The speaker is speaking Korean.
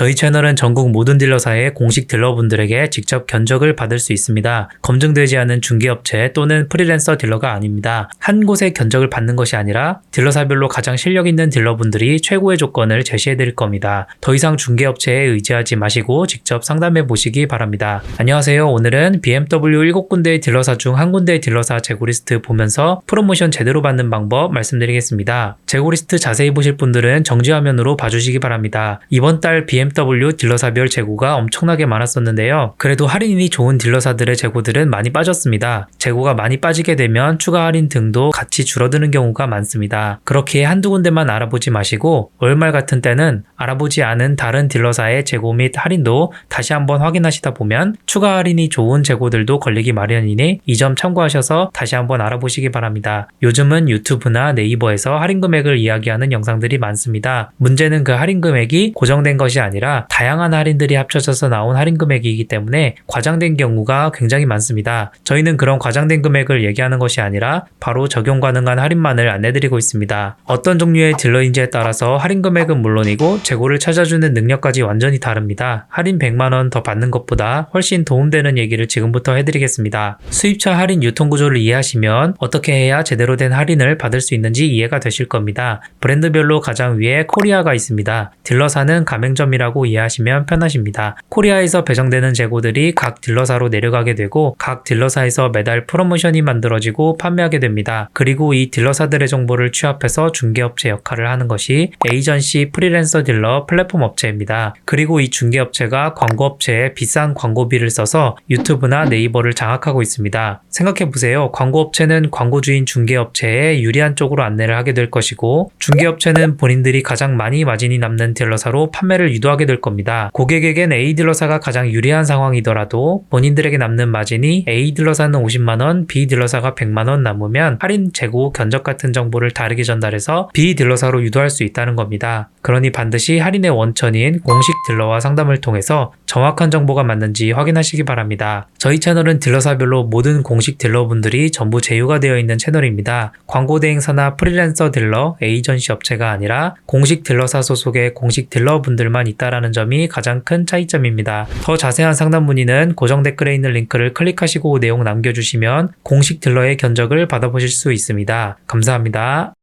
저희 채널은 전국 모든 딜러사의 공식 딜러분들에게 직접 견적을 받을 수 있습니다. 검증되지 않은 중개업체 또는 프리랜서 딜러가 아닙니다. 한 곳에 견적을 받는 것이 아니라 딜러사별로 가장 실력 있는 딜러분들이 최고의 조건을 제시해 드릴 겁니다. 더 이상 중개업체에 의지하지 마시고 직접 상담해 보시기 바랍니다. 안녕하세요. 오늘은 BMW 7군데의 딜러사 중 한 군데의 딜러사 재고 리스트 보면서 프로모션 제대로 받는 방법 말씀드리겠습니다. 재고 리스트 자세히 보실 분들은 정지 화면으로 봐주시기 바랍니다. 이번 달 BMW 딜러사별 재고가 엄청나게 많았었는데요. 그래도 할인이 좋은 딜러사들의 재고들은 많이 빠졌습니다. 재고가 많이 빠지게 되면 추가 할인 등도 같이 줄어드는 경우가 많습니다. 그렇게 한두 군데만 알아보지 마시고 월말 같은 때는 알아보지 않은 다른 딜러사의 재고 및 할인도 다시 한번 확인하시다 보면 추가 할인이 좋은 재고들도 걸리기 마련이니 이 점 참고하셔서 다시 한번 알아보시기 바랍니다. 요즘은 유튜브나 네이버에서 할인 금액을 이야기하는 영상들이 많습니다. 문제는 그 할인 금액이 고정된 것이 아니라 다양한 할인들이 합쳐져서 나온 할인 금액이기 때문에 과장된 경우가 굉장히 많습니다. 저희는 그런 과장된 금액을 얘기하는 것이 아니라 바로 적용 가능한 할인만을 안내드리고 있습니다. 어떤 종류의 딜러인지에 따라서 할인 금액은 물론이고 재고를 찾아주는 능력까지 완전히 다릅니다. 할인 100만원 더 받는 것보다 훨씬 도움되는 얘기를 지금부터 해드리겠습니다. 수입차 할인 유통 구조를 이해하시면 어떻게 해야 제대로 된 할인을 받을 수 있는지 이해가 되실 겁니다. 브랜드별로 가장 위에 코리아가 있습니다. 딜러사는 가맹점이라 고 이해하시면 편하십니다. 코리아에서 배정되는 재고들이 각 딜러사로 내려가게 되고 각 딜러사에서 매달 프로모션이 만들어지고 판매하게 됩니다. 그리고 이 딜러사들의 정보를 취합해서 중개업체 역할을 하는 것이 에이전시 프리랜서 딜러 플랫폼 업체입니다. 그리고 이 중개업체가 광고업체에 비싼 광고비를 써서 유튜브나 네이버를 장악하고 있습니다. 생각해보세요. 광고업체는 광고주인 중개업체에 유리한 쪽으로 안내를 하게 될 것이고 중개업체는 본인들이 가장 많이 마진이 남는 딜러사로 판매를 유도 하게 될 겁니다. 고객에겐 A 딜러사가 가장 유리한 상황이더라도 본인들에게 남는 마진이 A 딜러사는 50만원, B 딜러사가 100만원 남으면 할인 재고 견적 같은 정보를 다르게 전달해서 B 딜러사로 유도할 수 있다는 겁니다. 그러니 반드시 할인의 원천인 공식 딜러와 상담을 통해서 정확한 정보가 맞는지 확인하시기 바랍니다. 저희 채널은 딜러사별로 모든 공식 딜러분들이 전부 제휴가 되어 있는 채널입니다. 광고 대행사나 프리랜서 딜러, 에이전시 업체가 아니라 공식 딜러사 소속의 공식 딜러분들만 있다라는 점이 가장 큰 차이점입니다. 더 자세한 상담 문의는 고정 댓글에 있는 링크를 클릭하시고 내용 남겨주시면 공식 딜러의 견적을 받아보실 수 있습니다. 감사합니다.